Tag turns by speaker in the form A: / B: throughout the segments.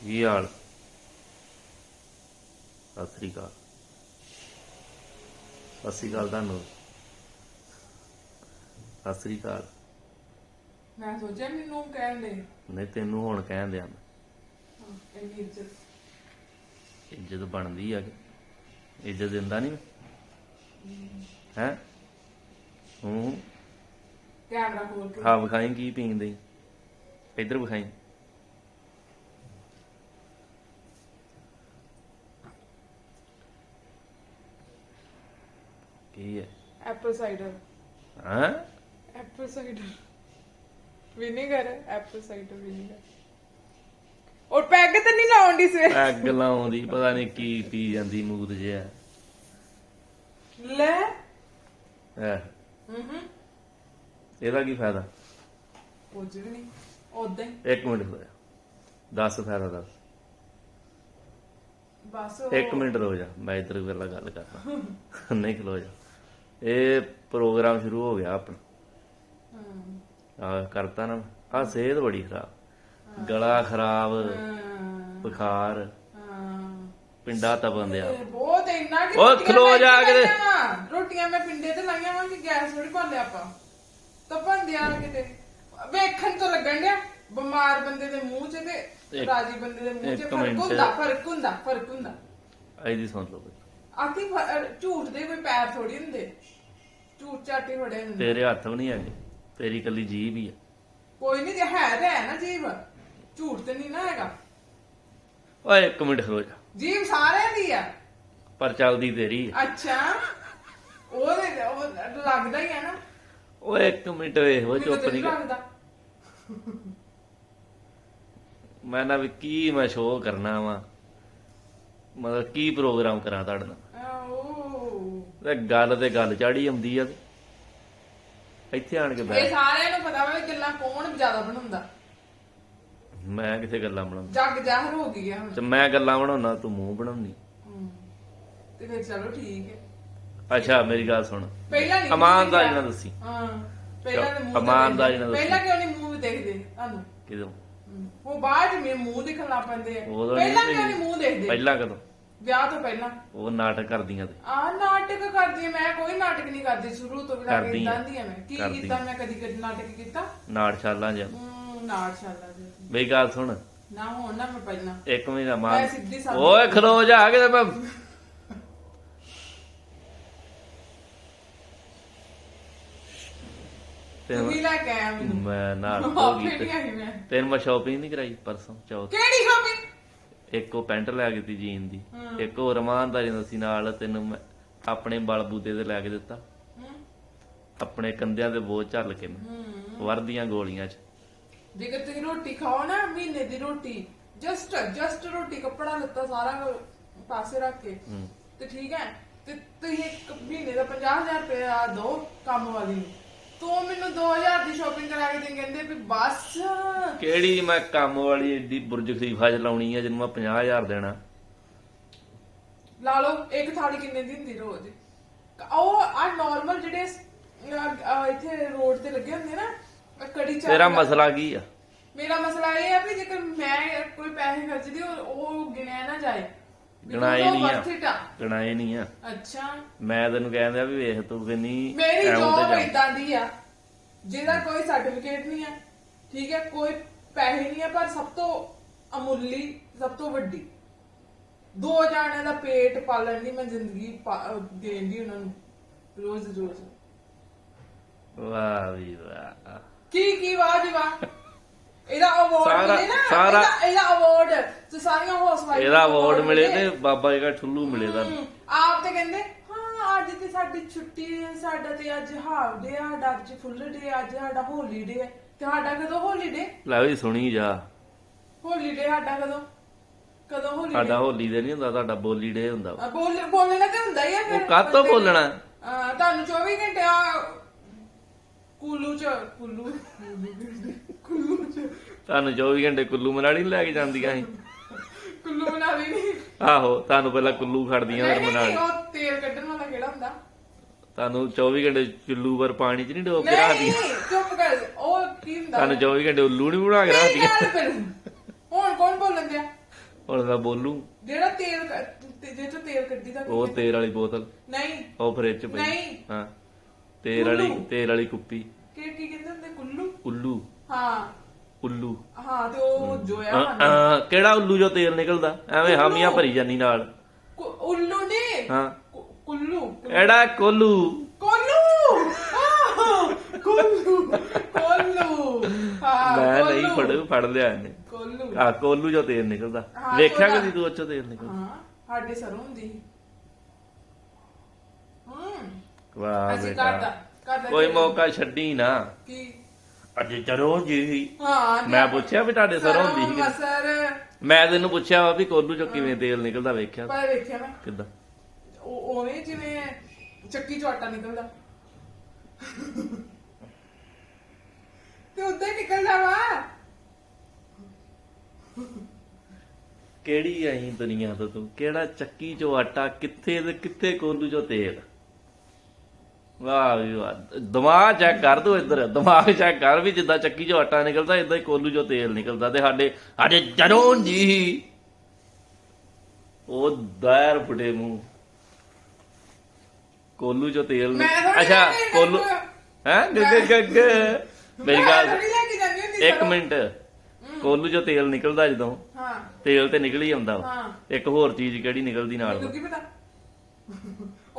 A: ਕੀ ਹਾਲ? ਸਤਿ ਸ੍ਰੀ ਅਕਾਲ। ਸਤਿ ਸ੍ਰੀ ਅਕਾਲ ਤੁਹਾਨੂੰ। ਸਤਿ ਸ੍ਰੀ ਅਕਾਲ।
B: ਮੈਂ ਸੋਚਿਆ ਮੈਨੂੰ ਕਹਿਣ ਦੇ।
A: ਨਹੀਂ ਤੈਨੂੰ ਹੁਣ ਕਹਿਣ ਦਿਆਂ
B: ਇੰਨੀ ਇੱਜ਼ਤ।
A: ਇੱਜ਼ਤ ਬਣਦੀ ਆ ਕਿ? ਇੱਜ਼ਤ ਦਿੰਦਾ ਨਹੀਂ ਹੈ? ਹੂੰ
B: ਕੈਮਰਾ ਖੋਲ ਕੇ।
A: ਹਾਂ ਵਿਖਾਈ ਕੀ ਪੀਂਦੇ? ਇੱਧਰ ਵਿਖਾਈ। ਕੀ ਹੈ?
B: ਐਪਲ ਸਾਈਡਰ
A: ਹਾਂ?
B: Apple cider vinegar apple cider vinegar ਔਰ ਪੈਗ ਤੇ ਨਹੀਂ ਲਾਉਣ ਦੀ ਸਵੇ
A: ਅੱਗ ਲਾਉਂਦੀ ਪਤਾ ਨਹੀਂ ਕੀ ਪੀ ਜਾਂਦੀ ਮੂਦ ਜਿਹਾ।
B: ਲੈ।
A: ਹੈ
B: ਹੂੰ।
A: ਇਹਦਾ ਕੀ ਫਾਇਦਾ?
B: ਕੁਝ ਵੀ ਨਹੀਂ। ਉਦਾਂ ਹੀ।
A: ਇੱਕ ਮਿੰਟ ਹੋਇਆ ਦੱਸ ਫਾਇਦਾ ਦੱਸ।
B: ਬਸ
A: ਇੱਕ ਮਿੰਟ ਰੋ ਜਾ। ਮੈਂ ਇੱਧਰ ਵੇਲਾ ਗੱਲ ਕਰਦਾ। ਨਹੀਂ ਖਲੋ ਜਾ। ਇਹ ਪ੍ਰੋਗਰਾਮ ਸ਼ੁਰੂ ਹੋ ਗਿਆ ਆਪਣਾ।
B: ਹੂੰ।
A: ਆ ਕਰਤਾ ਨਾ ਆ ਸਿਹਤ ਬੜੀ ਖਰਾਬ। ਗਲਾ ਖਰਾਬ ਬੁਖਾਰ।
B: ਹਾਂ।
A: ਪਿੰਡਾ ਤਪਨ ਦਿਆ।
B: ਬਹੁਤ ਇੰਨਾ ਕਿ
A: ਓਏ ਖਲੋ ਜਾ
B: ਵਾਂ। ਰੋਟੀਆਂ ਮੈਂ ਪਿੰਡੇ ਤੇ ਲਾਈਆਂ ਵਾਂ ਕਿ ਗੈਸ ਥੋੜੀ ਭਰ ਲਿਆ ਆਪਾਂ। ਤਪਨ ਦਿਆ ਕਿਤੇ। ਵੇਖਣ ਤੋਂ ਲੱਗਣ ਡਿਆ। ਬਿਮਾਰ ਬੰਦੇ ਦੇ ਮੂੰਹ 'ਚ ਤੇ ਰਾਜੀ ਬੰਦੇ ਦੇ ਮੂੰਹ 'ਚ ਫ਼ਰਕ। ਹੁੰਦਾ ਫ਼ਰਕ ਹੁੰਦਾ ਫ਼ਰਕ ਹੁੰਦਾ।
A: ਇਹਦੀ ਸੁਣ ਲਓ ਬਈ।
B: ਆਖੀ ਫ- ਝੂਠ ਦੇ ਕੋਈ ਪੈਰ ਥੋੜੀ ਹੁੰਦੇ। ਝੂਠ ਝਾਟੇ ਫੜੇ ਹੁੰਦੇ
A: ਤੇਰੇ ਹੱਥ ਵੀ ਨਹੀਂ ਹੈਗੇ ਤੇਰੀ ਕੱਲੀ ਜੀਭ ਹੀ ਆ।
B: ਕੋਈ ਨਹੀਂ ਜੇ ਹੈ ਤੇ ਹੈ ਨਾ ਜੀਵ ਝੂਠ ਤੇ ਨਹੀਂ ਨਾ ਹੈਗਾ।
A: ਓਏ ਇੱਕ ਮਿੰਟ ਖਲੋ ਜਾ।
B: ਜੀਵ ਸਾਰਿਆਂ ਦੀ ਆ।
A: ਪਰ ਚੱਲਦੀ ਤੇਰੀ ਆ।
B: ਅੱਛਾ। ਉਹਦੇ ਉਹ ਲੱਗਦਾ ਹੀ ਹੈ ਨਾ।
A: ਓਏ ਇੱਕ ਮਿੰਟ ਉਹ
B: ਮੈਨੂੰ
A: ਚੁੱਪ
B: ਤਾਂ
A: ਨਹੀਂ ਕਰ।
B: ਲੱਗਦਾ।
A: ਮੈਂ ਨਾ ਵੀ ਕੀ ਮੈਂ ਸ਼ੋਅ ਕਰਨਾ ਵਾ। ਮਤਲਬ ਕੀ ਪ੍ਰੋਗਰਾਮ ਕਰਾਂ ਤੁਹਾਡੇ ਨਾਲ?
B: ਆਓ
A: ਤੇ ਗੱਲ ਤੇ ਗੱਲ ਚਾੜੀ ਆਉਂਦੀ ਆ ਤੇ। ਇੱਥੇ ਆਣ ਕੇ
B: ਇਹ
A: ਬੈਠ
B: ਸਾਰਿਆਂ ਨੂੰ ਪਤਾ ਵਾ ਵੀ ਗੱਲਾਂ ਕੌਣ ਜ਼ਿਆਦਾ ਬਣਾਉਂਦਾ।
A: ਮੈਂ ਕਿਥੇ ਗੱਲਾਂ ਬਣਾਉਂਦਾ?
B: ਜੱਗ ਜ਼ਾਹਰ ਹੋ ਗਈ ਆ ਹੁਣ।
A: ਤੇ ਮੈਂ ਗੱਲਾਂ ਬਣਾਉਣਾ ਤੂੰ ਮੂੰਹ ਬਣਾਉਣੀ
B: ਹਮ। ਤੇ ਫਿਰ ਚਲੋ ਠੀਕ ਹੈ।
A: ਅੱਛਾ ਮੇਰੀ ਗੱਲ ਸੁਣ।
B: ਪਹਿਲਾਂ ਨਹੀਂ
A: ਇਮਾਨਦਾਰੀ ਨਾਲ ਦੱਸੀ।
B: ਹਾਂ ਪਹਿਲਾਂ ਤੇ ਮੂੰਹ ਤੇ
A: ਇਮਾਨਦਾਰੀ ਨਾਲ
B: ਦੇਖਦੇ। ਪਹਿਲਾਂ ਕਿਉਂ ਨਹੀਂ ਮੂੰਹ ਵੀ ਦੇਖਦੇ ਤੁਹਾਨੂੰ
A: ਕਿਦੋਂ?
B: ਹਮ। ਉਹ ਬਾਅਦ ਵਿੱਚ ਮੂੰਹ ਦਿਖਣ ਲੱਗ ਪੈਂਦੇ ਆ।
A: ਉਦੋਂ
B: ਪਹਿਲਾਂ ਕਿਉਂ ਨਹੀਂ ਮੂੰਹ ਦੇਖਦੇ?
A: ਪਹਿਲਾਂ ਕਦੋਂ?
B: ਵਿਆਹ ਤੋਂ ਪਹਿਲਾਂ।
A: ਉਹ ਨਾਟਕ ਕਰਦੀਆਂ ਤੇ।
B: ਆ ਨਾਟਕ ਕਰਦੀ ਆ ਮੈਂ ਕੋਈ ਨਾਟਕ ਨਹੀਂ ਕਰਦੀ ਸ਼ੁਰੂ ਤੋਂ ਵੀ ਲੱਗ
A: ਕਰਦੀ
B: ਇਦਾਂ
A: ਆ।
B: ਦੀ ਆ ਮੈਂ। ਕੀ
A: ਕਰਦੀ
B: ਕੀਤਾ ਮੈਂ ਕਦੀ ਕਦੀ ਨਾਟਕ ਕੀਤਾ?
A: ਨਾਟਸ਼ਾਲਾਂ ਜਾਂ।
B: ਹਮ, ਨਾਟ ਸ਼ਾਲਾ ਜੀ।
A: ਮੇਰੀ ਗੱਲ ਸੁਣ।
B: ਨਾ ਹੁਣ ਨਾ ਮੈਂ ਪਹਿਲਾਂ।
A: ਇੱਕ ਮਹੀਨਾ
B: ਮੈਂ
A: ਮਾਰ
B: ਸਾਦੀ
A: ਓਏ ਖਲੋ ਜਾ ਕੇ ਤੇ ਮੈਂ ਤੇ
B: ਵੀ ਲੈ ਕੇ ਆਇਆ ਮੈਨੂੰ।
A: ਮੈਂ ਨਾਲ ਹੋ
B: ਆਪੇ
A: ਗਈ
B: ਨਹੀਂ ਆਈ ਮੈਂ।
A: ਤੈਨੂੰ ਮੈਂ ਸ਼ਾਪਿੰਗ ਨਹੀਂ ਕਰਾਈ ਪਰਸੋਂ ਚੌਥ।
B: ਕਿਹੜੀ ਸ਼ਾਪਿੰਗ
A: ਇੱਕ ਉਹ ਪੈਂਟ ਲੈ ਕੇ ਤੀ ਜੀਨ ਦੀ ਇੱਕ ਉਹ ਰਮਾਨਦਾਰੀ ਦਾ ਸੀ ਨਾਲ ਤੈਨੂੰ ਮੈਂ ਆਪਣੇ ਬਲ ਬੂਤੇ ਤੇ ਲੈ ਕੇ ਦਿੱਤਾ। ਆਪਣੇ ਕੰਧਿਆਂ ਤੇ ਬੋਝ ਝੱਲ ਕੇ ਮੈਂ ਵਰਦੀਆਂ ਗੋਲੀਆਂ 'ਚ।
B: ਜੇਕਰ ਤੁਸੀਂ ਰੋਟੀ ਖਾਓ ਨਾ ਮਹੀਨੇ ਦੀ ਰੋਟੀ। ਜਸਟ ਜਸਟ ਰੋਟੀ ਕੱਪੜਾ ਲੱਤਾ ਸਾਰਾ ਪਾਸੇ ਰੱਖ ਕੇ। ਤੇ ਠੀਕ ਹੈ ਤੇ ਤੁਸੀਂ ਇੱਕ ਮਹੀਨੇ ਦਾ 50000 ਰੁਪਏ ਦੋ ਕੰਮ ਵਾਲੀ ਨੂੰ। ਤੂੰ ਮੈਨੂੰ 2000 ਦੀ ਸ਼ਾਪਿੰਗ ਕਰਾ ਕੇ ਦੇ ਕਹਿੰਦੇ ਵੀ ਬਸ।
A: ਕਿਹੜੀ ਮੈਂ ਕੰਮ ਵਾਲੀ ਏਡੀ ਬੁਰਜ ਖਲੀਫਾ ਚ ਲਾਉਣੀ ਆ ਜਿਹਨੂੰ ਮੈਂ 50000 ਦੇਣਾ।
B: ਲਾ ਲਓ ਇੱਕ ਥਾਲੀ ਕਿੰਨੇ ਦੀ ਹੁੰਦੀ ਰੋਜ਼? ਉਹ ਆ ਨਾਰਮਲ ਜਿਹੜੇ ਅਹ, ਅਹ, ਇੱਥੇ ਰੋਡ ਤੇ ਲੱਗੇ ਹੁੰਦੇ ਨਾ ਆਹ ਕੜੀ ਚਾਵਲ
A: ਤੇਰਾ ਮਸਲਾ ਕੀ ਆ?
B: ਮੇਰਾ ਮਸਲਾ ਇਹ ਹੈ ਵੀ ਜੇਕਰ ਮੈਂ ਕੋਈ ਪੈਸੇ ਖਰਚਦੀ ਉਹ- ਉਹ ਗਿਣਿਆ ਨਾ ਜਾਏ।
A: ਗਿਣਾਏ ਨਹੀਂ ਆ।
B: ਆ।
A: ਗਣਾਏ ਨਹੀਂ ਆ।
B: ਅੱਛਾ।
A: ਮੈਂ ਤੈਨੂੰ ਕਹਿੰਦਾ ਵੀ ਵੇਖ ਤੂੰ ਕਿੰਨੀ
B: ਮੇਰੀ ਜੌਬ ਇਦਾਂ ਦੀ ਆ ਜਿਹਦਾ ਕੋਈ ਸਰਟੀਫਿਕੇਟ ਨਹੀਂ ਹੈ ਠੀਕ ਹੈ ਕੋਈ ਪੈਸੇ ਨਹੀਂ ਹੈ ਪਰ ਸਭ ਤੋਂ ਅਮੁੱਲੀ ਸਭ ਤੋਂ ਵੱਡੀ। ਦੋ ਜਾਣਿਆਂ ਦਾ ਪੇਟ ਪਾਲਣ ਦੀ ਮੈਂ ਜ਼ਿੰਦਗੀ ਦੇਣ ਦੀ ਉਹਨਾਂ ਨੂੰ ਰੋਜ਼ ਰੋਜ਼।
A: ਵਾਹ ਵੀ ਵਾਹ।
B: ਕੀ ਕੀ ਵਾਹ ਜੀ ਵਾਹ ਇਹਦਾ ਅਵਾਰਡ ਮਿਲੇ ਨਾ
A: ਸਾਰਾ-
B: ਇਹਦਾ- ਇਹਦਾ ਅਵਾਰਡ ਤੇ ਸਾਰੀਆਂ ਹਾਊਸ ਵਾਈਫ
A: ਇਹਦਾ ਅਵਾਰਡ ਮਿਲੇ ਤੇ ਬਾਬਾ ਜੀ ਦਾ ਠੁੱਲੂ ਮਿਲੇ ਦਾ
B: ਆਪ ਤੇ ਕਹਿੰਦੇ ਹਾਂ ਅੱਜ ਤੇ ਸਾਡੀ ਛੁੱਟੀ ਹੈ ਸਾਡਾ ਤੇ ਅੱਜ ਹਾਫ ਡੇ ਆ ਸਾਡਾ ਅੱਜ ਫੁੱਲ ਡੇ ਅੱਜ ਸਾਡਾ ਹੋਲੀ ਡੇ ਹੈ ਤੇ ਸਾਡਾ ਕਦੋਂ ਹੋਲੀ ਡੇ
A: ਲੈ ਵੀ ਸੁਣੀ ਜਾ।
B: ਹੋਲੀ ਡੇ ਸਾਡਾ ਕਦੋਂ? ਕਦੋਂ ਹੋਲੀ
A: ਸਾਡਾ ਹੋਲੀ ਦੇ ਨਹੀਂ ਹੁੰਦਾ ਤੁਹਾਡਾ ਬੋਲੀ ਡੇ ਹੁੰਦਾ। ਵਾ।
B: ਬੋਲ ਬੋਲਣਾ ਤੇ ਹੁੰਦਾ ਹੀ ਆ ਫਿਰ।
A: ਉਹ ਕਾਹਤੋਂ ਬੋਲਣਾ?
B: ਅਹ, ਤੁਹਾਨੂੰ 24 ਘੰਟੇ ਆ ਕੁੱਲੂ ਚ ਕੁੱਲੂ। ਕੁੱਲੂ ਚ
A: ਤੁਹਾਨੂੰ 24 ਘੰਟੇ ਕੁੱਲੂ ਮਨਾਲੀ ਨੀ ਲੈ ਕੇ ਜਾਂਦੀਆਂ ਸੀ?
B: ਕੁੱਲੂ ਬਣਾ ਲਈ ਨਹੀਂ
A: ਆਹੋ ਤੁਹਾਨੂੰ ਪਹਿਲਾਂ ਕੁੱਲੂ ਖੜਦੀਆਂ ਫਿਰ
B: ਨਹੀਂ,
A: ਮਨਾਲੀ
B: ਨਹੀਂ, ਉਹ ਤੇਲ ਕੱਢਣ ਵਾਲਾ ਕਿਹੜਾ ਹੁੰਦਾ?
A: ਤੁਹਾਨੂੰ 24 ਘੰਟੇ ਚੁੱਲੂ ਪਰ ਪਾਣੀ 'ਚ ਨਹੀਂ ਡੋਬ ਕੇ
B: ਨਹੀਂ
A: ਰੱਖਦੀਆਂ?
B: ਚੁੱਪ ਕਰ ਉਹ ਕੀ ਹੁੰਦਾ?
A: ਤੁਹਾਨੂੰ 24 ਘੰਟੇ ਉੱਲੂ ਨਹੀਂ ਬਣਾ ਕੇ
B: ਮੇਰੀ
A: ਰੱਖਦੀਆਂ?
B: ਗੱਲ ਫਿਰ ਹੁਣ ਕੌਣ ਬੋਲਣ ਦਿਆ?
A: ਹੁਣ ਮੈਂ ਬੋਲੂ।
B: ਜਿਹੜਾ ਤੇਲ ਜੇ ਚੋਂ ਤੇਲ ਕੱਢੀ ਦਾ
A: ਉਹ ਤੇਲ ਵਾਲੀ ਬੋਤਲ।
B: ਨਹੀਂ।
A: ਉਹ ਫ੍ਰਿਜ ਚ ਪਈ।
B: ਨਹੀਂ।
A: ਹਾਂ। ਤੇਲ ਵਾਲੀ
B: ਕੁੱਲੂ।
A: ਤੇਲ ਵਾਲੀ ਕੁੱਪੀ
B: ਕੀ ਕੀ ਕਹਿੰਦੇ ਹੁੰਦੇ? ਕੁੱਲੂ?
A: ਉੱਲੂ
B: ਹਾਂ।
A: ਉੱਲੂ।
B: ਹਾਂ ਤੇ ਉਹ ਜੋਇਆ
A: ਅ, ਕਿਹੜਾ ਉੱਲੂ ਜੋ ਤੇਲ ਨਿਕਲਦਾ? ਐਵੇਂ ਹਾਮੀਆਂ ਭਰੀ ਜਾਨੀ ਨਾਲ।
B: ਕੁ- ਉੱਲੂ ਨੇ।
A: ਹਾਂ।
B: ਕੁ- ਕੁੱਲੂ।
A: ਐੜਾ ਕੋਲੂ।
B: ਕੋਲੂ! ਆਹ, ਕੋਲੂ। ਕੋਲੂ। ਹਾਂ
A: ਮੈਂ ਨਹੀਂ
B: ਕੋਲੂ।
A: ਫੜ ਫੜ ਲਿਆ ਇਹਨੇ।
B: ਕੋਲੂ।
A: ਆ ਕੋਲੂ ਜੋ ਤੇਲ ਨਿਕਲਦਾ।
B: ਹਾਂ,
A: ਵੇਖਿਆ
B: ਕੋਲਾ।
A: ਕਦੀ ਤੂੰ ਉੱਚੋ ਤੇਲ ਨਿਕਲਦਾ?
B: ਹਾਂ ਸਾਡੇ ਸਰੋਂ ਹੁੰਦੀ ਸੀ। ਹੂੰ।
A: ਵਾਹ
B: ਅਸੀਂ
A: ਬੇਟਾ। ਕੋਈ ਮੌਕਾ ਛੱਡੀ ਨਾ।
B: ਕੀ?
A: ਅੱਜ ਚਲੋ ਜੀ।
B: ਹਾਂ
A: ਮੈਂ ਪੁੱਛਿਆ ਵੀ ਤੁਹਾਡੇ ਸਰੋਂ ਹੁੰਦੀ ਸੀ ਕਿ-
B: ਮਸਰ
A: ਮੈਂ ਤੈਨੂੰ ਪੁੱਛਿਆ ਵਾ ਵੀ ਕੋਲੂ ਚੋਂ ਕਿਵੇਂ ਤੇਲ ਨਿਕਲਦਾ ਵੇਖਿਆ?
B: ਪਰ ਵੇਖਿਆ ਮੈਂ
A: ਕਿੱਦਾਂ?
B: ਉਹ ਉਵੇਂ ਜਿਵੇਂ ਚੱਕੀ ਚੋਂ ਆਟਾ ਨਿਕਲਦਾ। ਤੇ ਉਦਾਂ ਹੀ ਨਿਕਲਦਾ ਵਾ।
A: ਕਿਹੜੀ ਆਈ ਦੁਨੀਆ ਤੋਂ ਤੂੰ? ਕਿਹੜਾ ਚੱਕੀ ਚੋਂ ਆਟਾ? ਕਿੱਥੇ ਤੇ ਕਿੱਥੇ ਕੋਲੂ ਚੋਂ ਤੇਲ? ਵਾਹ ਵੀ ਵਾਹ। ਦਿਮਾਗ ਚੈੱਕ ਕਰ ਤੂੰ ਇੱਧਰ। ਦਿਮਾਗ ਚੈੱਕ ਕਰ ਵੀ ਜਿੱਦਾਂ ਚੱਕੀ ਚੋਂ ਆਟਾ ਨਿਕਲਦਾ ਇਦਾਂ ਹੀ ਕੋਲੂ ਚੋਂ ਤੇਲ ਨਿਕਲਦਾ ਤੇ ਸਾਡੇ ਸਾਡੇ ਜਦੋਂ ਜੀ। ਉਹ ਦਾਇਰ ਫੁੱਟੇ ਮੂੰਹ। ਕੋਲੂ ਚੋਂ ਤੇਲ
B: ਮੈਂ
A: ਨਿਕ-
B: ਥੋੜ੍ਹੀ
A: ਅੱਛਾ ਕੋਲੂ। ਹੈ? ਗੱਗ ਗੱਗ ਮੇਰੀ ਗੱਲ ਇੱਕ। ਮਿੰਟ। ਕੋਲੂ ਚੋਂ ਤੇਲ ਨਿਕਲਦਾ ਜਦੋਂ।
B: ਹਾਂ।
A: ਤੇਲ ਤੇ ਨਿਕਲ ਹੀ ਆਉਂਦਾ। ਇੱਕ ਹੋਰ ਚੀਜ਼ ਕਿਹੜੀ ਨਿਕਲਦੀ ਨਾਲ?
B: ਕੀ ਪਤਾ?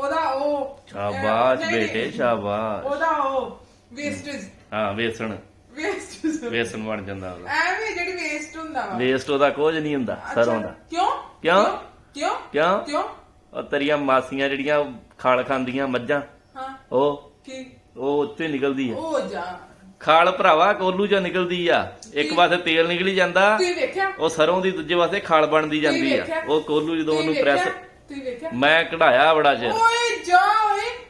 B: ਉਹਦਾ ਉਹ
A: ਸ਼ਾਬਾਸ਼
B: ਨਹੀਂ, ਨਹੀਂ।
A: ਬੇਟੇ ਸ਼ਾਬਾਸ਼।
B: ਉਹਦਾ ਉਹ ਵੇਸਟੇਜ
A: ਹਾਂ ਵੇਸਣ।
B: ਵੇਸਟ
A: ਵੇਸਣ ਬਣ ਜਾਂਦਾ ਉਹਦਾ।
B: ਐਵੇਂ ਜਿਹੜੀ ਵੇਸਟ ਹੁੰਦਾ ਵਾ।
A: ਵੇਸਟ ਉਹਦਾ ਕੁਝ ਨਹੀਂ ਹੁੰਦਾ ਸਰੋਂ ਦਾ।
B: ਕਿਉਂ?
A: ਕਿਉਂ?
B: ਕਿਉਂ?
A: ਕਿਉਂ?
B: ਕਿਉਂ?
A: ਉਹ ਤੇਰੀਆਂ ਮਾਸੀਆਂ ਜਿਹੜੀਆਂ ਖਾਲ ਖਾਂਦੀਆਂ ਮੱਝਾਂ
B: ਹਾਂ।
A: ਉਹ
B: ਕੀ?
A: ਉਹ ਉੱਤੇ ਨਿਕਲਦੀ ਆ।
B: ਉਹ ਜਾ।
A: ਖਾਲ ਭਰਾਵਾ ਕੋਲੂ ਚ ਨਿਕਲਦੀ ਆ। ਇੱਕ? ਪਾਸੇ ਤੇਲ ਨਿਕਲੀ ਜਾਂਦਾ
B: ਤੁਸੀਂ ਵੇਖਿਆ?
A: ਉਹ ਸਰੋਂ ਦੀ ਦੂਜੇ ਪਾਸੇ ਖਾਲ ਬਣਦੀ ਜਾਂਦੀ ਆ।
B: ਵੇਖਿਆ?
A: ਉਹ ਕੋਲੂ ਜਦੋਂ
B: ਤੁਸੀਂ
A: ਉਹਨੂੰ
B: ਵੇਖਿਆ?
A: ਪ੍ਰੈਸ
B: ਤੁਸੀਂ ਵੇਖਿਆ?
A: ਮੈਂ ਕਢਾਇਆ ਬੜਾ ਚਿਰ।
B: ਓਏ ਜਾ ਓਏ।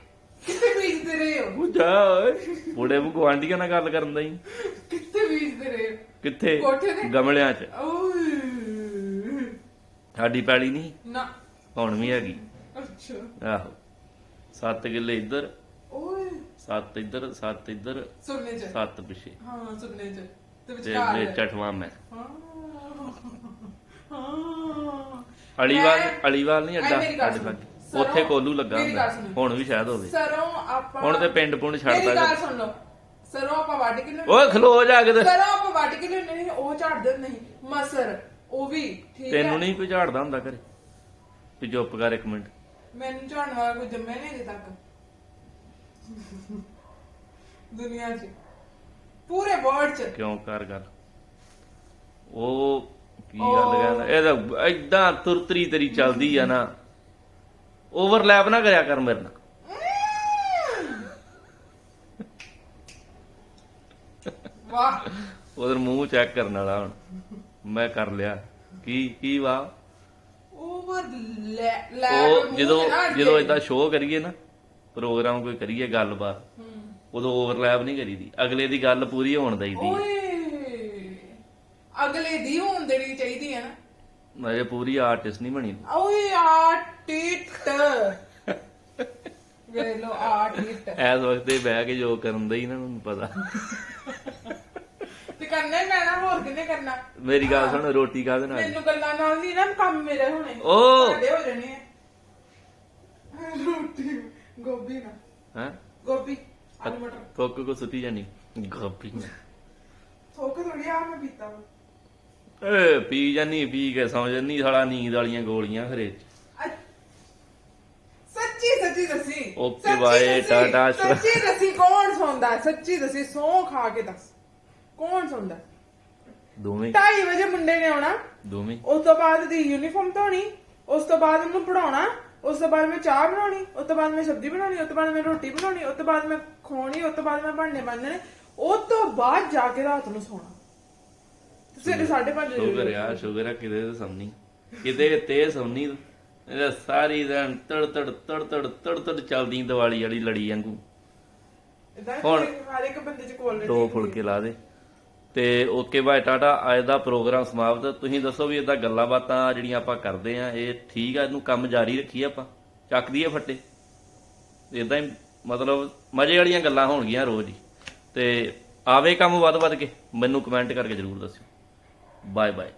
B: ਕਿੱਥੇ ਬੀਜਦੇ ਰਹੇ ਹੋ?
A: ਉਹ ਜਾ ਓਏ। ਬੁੜੇ ਨੂੰ ਗਵਾਂਢੀਆਂ ਨਾਲ ਗੱਲ ਕਰਨ ਦਾ ਹੀ।
B: ਕਿੱਥੇ ਬੀਜਦੇ ਰਹੇ ਹੋ?
A: ਕਿੱਥੇ?
B: ਕੋਠੇ ਤੇ?
A: ਗਮਲਿਆਂ 'ਚ।
B: ਓਏ।
A: ਸਾਡੀ ਪੈਲੀ ਨਹੀਂ।
B: ਨਾ।
A: ਹੁਣ ਵੀ ਹੈਗੀ।
B: ਅੱਛਾ।
A: ਆਹੋ। 7 ਕਿੱਲੇ ਇੱਧਰ।
B: ਓਏ।
A: 7 ਇੱਧਰ 7 ਇੱਧਰ।
B: ਸੁਣਨੇ ਚ।
A: 7 ਪਿੱਛੇ।
B: ਹਾਂ ਸੁਣਨੇ ਚ। ਤੇ
A: ਤੇ
B: ਵਿਚਕਾਰ।
A: ਵਿੱਚ ਅਠਵਾਂ ਮੈਂ।
B: ਹਾਂ ਹਾਂ
A: ਅਲੀਵਾਲ ਅਲੀਵਾਲ ਨਹੀਂ ਅੱਡਾ
B: ਮੇਰੀ ਗੱਲ
A: ਸਾਡੇ
B: ਸੁਣੋ।
A: ਲਾਗੇ।
B: ਸਰੋਂ-
A: ਉੱਥੇ ਕੋਲੂ ਲੱਗਾ
B: ਮੇਰੀ
A: ਹੁੰਦਾ।
B: ਗੱਲ ਸੁਣੋ।
A: ਹੁਣ ਵੀ ਸ਼ਾਇਦ ਹੋਵੇ।
B: ਸਰੋਂ ਆਪਾਂ
A: ਹੁਣ ਤੇ ਪਿੰਡ ਪੁੰਡ
B: ਮੇਰੀ
A: ਛੱਡਦਾ
B: ਗੱਲ
A: ਜੀ।
B: ਸੁਣ ਲਓ। ਸਰੋਂ ਆਪਾਂ ਵੱਢ ਕੇ ਲਿਆਉਂਦੇ
A: ਓਏ ਖਲੋ ਜਾ ਕੇ ਤੇ।
B: ਸਰੋਂ ਆਪਾਂ ਵੱਢ ਕੇ ਲਿਆਉਂਦੇ ਨਹੀਂ ਉਹ ਝਾੜਦੇ ਨਹੀਂ। ਮਸਰ ਉਹ ਵੀ ਠੀਕ ਹੈ?
A: ਤੈਨੂੰ ਨਹੀਂ ਕੋਈ ਝਾੜਦਾ ਹੁੰਦਾ ਘਰੇ? ਵੀ ਚੁੱਪ ਕਰ ਇੱਕ ਮਿੰਟ।
B: ਮੈਨੂੰ ਝਾੜਨ ਵਾਲਾ ਕੋਈ ਜੰਮਿਆ ਨਹੀਂ ਅਜੇ ਤੱਕ। ਦੁਨੀਆ 'ਚ। ਪੂਰੇ ਵਰਲਡ 'ਚ।
A: ਕਿਉਂ? ਕਰ ਗੱਲ ਉਹ ਕੀ ਗੱਲ ਕਹਿੰਦਾ ਇਹ ਤਾਂ ਐਦਾਂ ਤੁਰਤਰੀ ਤੇਰੀ ਚੱਲਦੀ ਆ ਨਾ। ਓਵਰਲੈਪ ਨਾ ਕਰਿਆ ਕਰ ਮੇਰੇ ਨਾਲ।
B: ਵਾਹ।
A: ਉਧਰ ਮੂੰਹ ਚੈੱਕ ਕਰਨ ਵਾਲਾ ਹੁਣ। ਮੈਂ ਕਰ ਲਿਆ। ਕੀ ਕੀ ਵਾ
B: ਓਵਰ ਲੈ ਲੈ
A: ਉਹ ਜਦੋਂ ਜਦੋਂ ਇਦਾਂ ਸ਼ੋਅ ਕਰੀਏ ਨਾ ਪ੍ਰੋਗਰਾਮ ਕੋਈ ਕਰੀਏ ਗੱਲਬਾਤ ਉਦੋਂ ਓਵਰਲੈਪ ਨਹੀਂ ਕਰੀਦੀ। ਅਗਲੇ ਦੀ ਗੱਲ ਪੂਰੀ ਹੋਣ ਦਈਦੀ।
B: ਓਏ ਅਗਲੇ ਦੀ ਹੋਣ ਦੇਣੀ ਚਾਹੀਦੀ ਹੈ ਨਾ।
A: ਮੈਂ ਪੂਰੀ ਆਰਟਿਸਟ ਨਹੀਂ ਬਣੀ।
B: ਓਏ ਆਰਟਿਸਟ ਵੇ ਲੋ ਆਰਟਿਸਟ
A: ਐਸ ਵਕਤ ਤੇ ਬਹਿ ਕੇ ਜੋ ਕਰਨ ਦਾ ਹੀ ਨਾ ਮੈਨੂੰ ਪਤਾ।
B: ਤੇ ਕਰਨਾ ਹੀ ਪੈਣਾ ਹੋਰ ਕਿਨੇ ਕਰਨਾ?
A: ਮੇਰੀ ਗੱਲ ਸੁਣ ਰੋਟੀ ਕਾਹਦੇ ਨਾਲ।
B: ਮੈਨੂੰ ਗੱਲਾਂ ਨਾਲ ਨਹੀਂ ਨਾ ਕੰਮ ਮੇਰੇ ਹੋਣੇ।
A: ਓ।
B: ਤੁਹਾਡੇ ਹੋ ਜਾਣੇ ਆ। ਰੋਟੀ ਗੋਭੀ ਨਾ।
A: ਹੈ?
B: ਗੋਭੀ ਆਲੂ ਮਟਰ।
A: ਕੋ ਸੁੱਤੀ ਜਾਨੀ। ਗੋਪੀ
B: ਥੋਕ ਥੋੜੀ ਆ ਮੈਂ ਪੀਤਾ ਵਾ।
A: ਏ ਪੀ ਜਾਨੀ ਪੀ ਕੇ ਸੌਂ ਜਾਨੀ ਸਾਲਾ ਨੀਂਦ ਵਾਲੀਆਂ ਗੋਲੀਆਂ ਖਰੇ।
B: ਸੱਚੀ ਸੱਚੀ ਦੱਸੀ।
A: ਓਕੇ
B: ਸੱਚੀ
A: ਬਾਏ,
B: ਦੱਸੀ,
A: ਟਾਟਾ।
B: ਸੱਚੀ ਦੱਸੀ ਕੌਣ ਸੌਂਦਾ? ਹੈ? ਸੱਚੀ ਦੱਸੀ ਸੌ ਖਾ ਕੇ ਦੱਸ। ਕੌਣ ਸੌਂਦਾ? ਹੈ?
A: ਦੋਵੇਂ।
B: 2:30 ਵਜੇ ਮੁੰਡੇ ਨੇ ਆਉਣਾ।
A: ਦੋਵੇਂ।
B: ਉਸ ਤੋਂ ਬਾਅਦ ਦੀ ਯੂਨੀਫਾਰਮ ਧੋਣੀ ਉਸ ਤੋਂ ਬਾਅਦ ਉਹਨੂੰ ਪੜਾਉਣਾ ਉਸ ਤੋਂ ਬਾਅਦ ਮੈਂ ਚਾਹ ਬਣਾਉਣੀ ਉਸ ਤੋਂ ਬਾਅਦ ਮੈਂ ਸਬਜ਼ੀ ਬਣਾਉਣੀ ਉਸ ਤੋਂ ਬਾਅਦ ਮੈਂ ਰੋਟੀ ਬਣਾਉਣੀ ਉਸ ਤੋਂ ਬਾਅਦ ਮੈਂ ਖੋਣੀ ਉਸ ਤੋਂ ਬਾਅਦ ਮੈਂ ਭਾਂਡੇ ਮਾਂਜਣੇ। ਉਸ ਤੋਂ ਬਾਅਦ ਜਾ ਕੇ ਰਾਤ ਨੂੰ ਸੌਣਾ। ਸਵੇਰੇ 5:30
A: ਸ਼ੁਗਰ ਆ ਸ਼ੁਗਰ ਆ ਕਿਤੇ ਤੇ ਸੌਣੀ ਕਿਤੇ ਤੇ ਸੌਣੀ ਇਹ ਸਾਰੀ ਦਿਨ ਤੜ ਤੜ ਤੜ ਤੜ ਤੜ ਤੜ ਚੱਲਦੀ ਦੀਵਾਲੀ ਵਾਲੀ ਲੜੀ ਵਾਂਗੂ। ਹੁਣ
B: ਹਰ ਇੱਕ ਬੰਦੇ ਚ ਕੋਲ
A: ਦੋ ਫੁਲਕੇ ਲਾ ਦੇ। ਤੇ ਓਕੇ ਬਾਏ ਟਾਟਾ। ਅੱਜ ਦਾ ਪ੍ਰੋਗਰਾਮ ਸਮਾਪਤ। ਤੁਸੀਂ ਦੱਸੋ ਵੀ ਇਦਾਂ ਗੱਲਾਂ ਬਾਤਾਂ ਜਿਹੜੀਆਂ ਆਪਾਂ ਕਰਦੇ ਆ ਇਹ ਠੀਕ ਆ? ਇਹਨੂੰ ਕੰਮ ਜਾਰੀ ਰੱਖੀਏ ਆਪਾਂ। ਚੱਕ ਦਈਏ ਫੱਟੇ। ਇਦਾਂ ਹੀ ਮਤਲਬ ਮਜ਼ੇ ਵਾਲੀਆਂ ਗੱਲਾਂ ਹੋਣਗੀਆਂ ਰੋਜ਼ ਹੀ। ਤੇ ਆਵੇ ਕੰਮ ਵੱਧ ਵੱਧ ਕੇ। ਮੈਨੂੰ ਕਮੈਂਟ ਕਰਕੇ ਜਰੂਰ ਦੱਸਿਓ। Bye bye